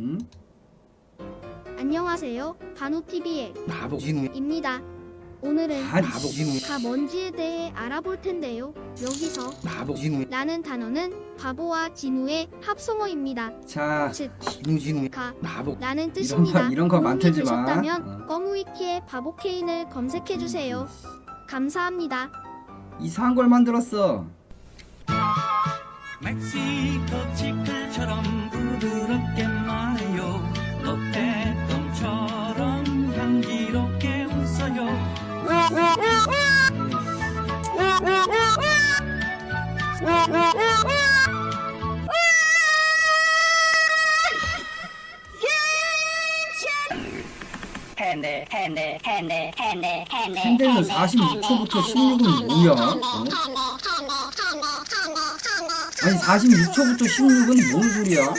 응? 안녕하세요. 간호TV의 바보 진우 입니다. 오늘은 아 바보 진우 가 뭔지에 대해 알아볼 텐데요. 여기서 바보 진우 라는 단어는 바보와 진우의 합성어입니다. 자 즉, 진우 진우 가 바보 라는 뜻입니다. 거 이런 거 만들지 마 되셨다면 어. 꺼무위키에 바보케인을 검색해 주세요. 감사합니다. 이상한 걸 만들었어 멕시 핸들 핸들 핸들 핸들 핸들 핸들은 46초부터 16은 뭐야? 어? 아니 46초부터 16은 뭔 소리야?